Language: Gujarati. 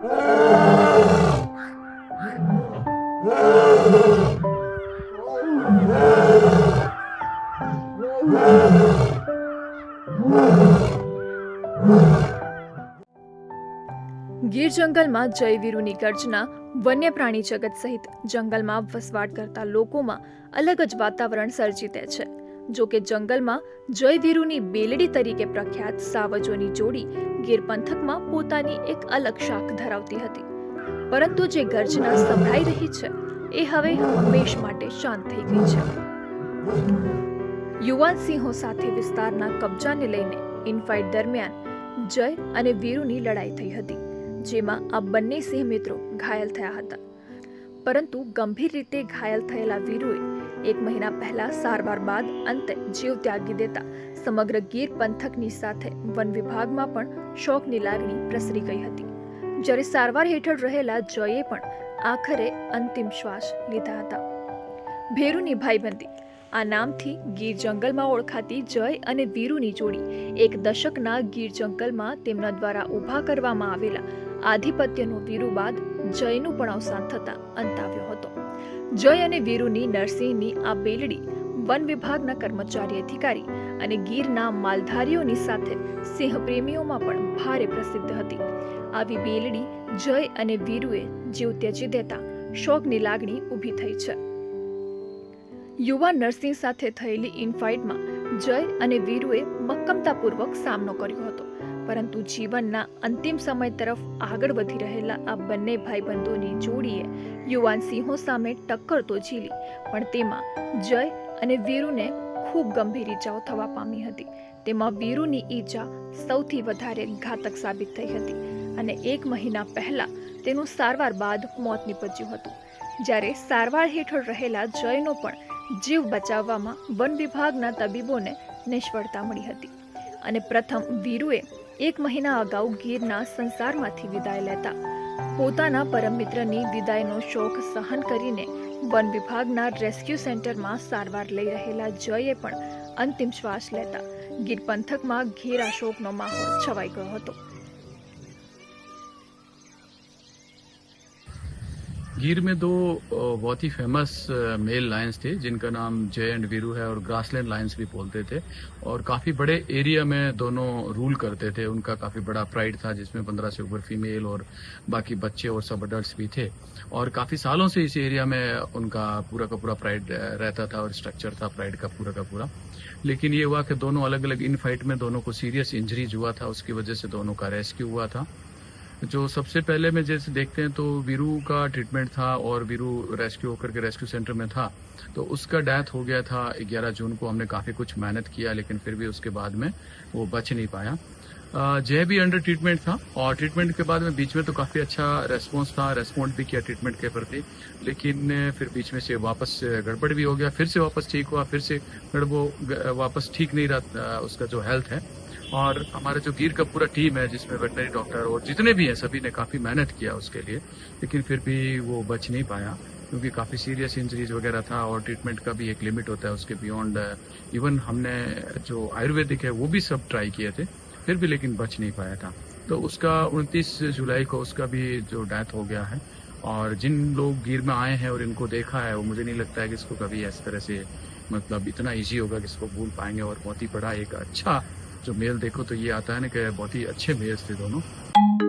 ગીર જંગલમાં જયવીરુની ગર્જના વન્ય પ્રાણી જગત સહિત જંગલમાં વસવાટ કરતા લોકોમાં અલગ જ વાતાવરણ સર્જી દે છે. જો કે જંગલમાં જયવીરુની બેલડી તરીકે પ્રખ્યાત સાવજોની જોડી ગીર પંથકમાં પોતાની એક અલગ શાખ ધરાવતી હતી. પરંતુ જે ગર્જના સંભળાઈ રહી છે, એ હવે હંમેશ માટે શાંત થઈ ગઈ છે. યુવાન સિંહો સાથે વિસ્તારના કબજાને લઈને ઇનફાઇટ દરમિયાન જય અને વીરુની લડાઈ થઈ હતી, જેમાં આ બંને સિંહ મિત્રો ઘાયલ થયા હતા. પરંતુ ગંભીર રીતે ઘાયલ થયેલા વીરુએ એક મહિના પહેલા સારવાર બાદ અંતે જીવ ત્યાગી દેતા સમગ્ર ગીર પંથકની સાથે વન વિભાગમાં પણ શોકની લાગણી પ્રસરી ગઈ હતી. જ્યારે સારવાર હેઠળ રહેલા જયે પણ આખરે અંતિમ શ્વાસ લીધા હતા. ભેરુની ભાઈબંધી, આ નામથી ગીર જંગલમાં ઓળખાતી જય અને વીરુની જોડી એક દશકના ગીર જંગલમાં તેમના દ્વારા ઊભા કરવામાં આવેલા આધિપત્યનો વીરુ બાદ જયનું પણ અવસાન થતાં અંત આવ્યો હતો. જય અને વીરુની નરસિંહની આ બેલડી વન વિભાગના કર્મચારી અધિકારી અને ગીરના માલધારીઓની સાથે સિંહ પ્રેમીઓમાં પણ ભારે પ્રસિદ્ધ હતી. આવી બેલડી જય અને વીરુએ જીવ ત્યજી દેતા શોકની લાગણી ઊભી થઈ છે. યુવા નરસિંહ સાથે થયેલી ઇનફાઇટમાં જય અને વીરુએ મક્કમતાપૂર્વક સામનો કર્યો હતો. પરંતુ જીવનના અંતિમ સમય તરફ આગળ વધી રહેલા આ બંને ભાઈબંધોની જોડીએ યુવાન સિંહો સામે ટક્કર તો ઝીલી પણ તેમાં જય અને વીરુને ખૂબ ગંભીર ઈજાઓ થવા પામી હતી. તેમાં વીરુની ઈજા સૌથી વધારે ઘાતક સાબિત થઈ હતી અને એક મહિના પહેલા તેનું સારવાર બાદ મોત નીપજ્યું હતું. જ્યારે સારવાર હેઠળ રહેલા જયનો પણ જીવ બચાવવામાં વન વિભાગના તબીબોને નિષ્ફળતા મળી હતી અને પ્રથમ વીરુએ એક મહિના અગાઉ ગીરના સંસારમાંથી વિદાય લેતા. પોતાના પરમ મિત્રની વિદાયનો શોક સહન કરીને વન વિભાગના રેસ્ક્યુ સેન્ટરમાં સારવાર લઈ રહેલા જયે પણ અંતિમ શ્વાસ લેતા ગીર પંથકમાં ઘેરા શોકનો માહોલ છવાઈ ગયો હતો. गिर में दो बहुत ही फ़ेमस मेल लायंस थे, जिनका नाम जय एंड वीरू है और ग्रासलैंड लायंस भी बोलते थे। और काफ़ी बड़े एरिया में दोनों रूल करते थे। उनका काफ़ी बड़ा प्राइड था, जिसमें पंद्रह से ऊपर फीमेल और बाकी बच्चे और सब अडल्ट भी थे। और काफ़ी सालों से इस एरिया में उनका पूरा का पूरा प्राइड रहता था और स्ट्रक्चर था प्राइड का पूरा का पूरा। लेकिन ये हुआ कि दोनों अलग अलग इन फाइट में दोनों को सीरियस इंजरीज हुआ था, उसकी वजह से दोनों का रेस्क्यू हुआ था। जो सबसे पहले में जैसे देखते हैं तो वीरू का ट्रीटमेंट था और वीरू रेस्क्यू होकर के रेस्क्यू सेंटर में था। तो उसका डेथ हो गया था 11 जून को। हमने काफ़ी कुछ मेहनत किया, लेकिन फिर भी उसके बाद में वो बच नहीं पाया। जय भी अंडर ट्रीटमेंट था और ट्रीटमेंट के बाद में बीच में तो काफ़ी अच्छा रेस्पॉन्स था रेस्पॉन्ड भी किया ट्रीटमेंट के प्रति। लेकिन फिर बीच में से वापस गड़बड़ भी हो गया, फिर से वापस ठीक हुआ, फिर से ग- वापस ठीक नहीं रहा उसका जो हेल्थ है। और हमारा जो गिर का पूरा टीम है, जिसमें वेटनरी डॉक्टर और जितने भी हैं, सभी ने काफ़ी मेहनत किया उसके लिए, लेकिन फिर भी वो बच नहीं पाया, क्योंकि काफ़ी सीरियस इंजरीज वगैरह था और ट्रीटमेंट का भी एक लिमिट होता है उसके बियॉन्ड इवन हमने जो आयुर्वेदिक है, वो भी सब ट्राई किए थे, फिर भी लेकिन बच नहीं पाया था। तो उसका 29 जुलाई को उसका भी जो डेथ हो गया है, और जिन लोग गिर में आए हैं और इनको देखा है, वो मुझे नहीं लगता है कि इसको कभी इस तरह से मतलब इतना इजी होगा कि इसको भूल पाएँगे और बहुत ही बड़ा एक अच्छा जो मेल देखो तो ये आता है ना कि बहुत ही अच्छे मेल्स थे दोनों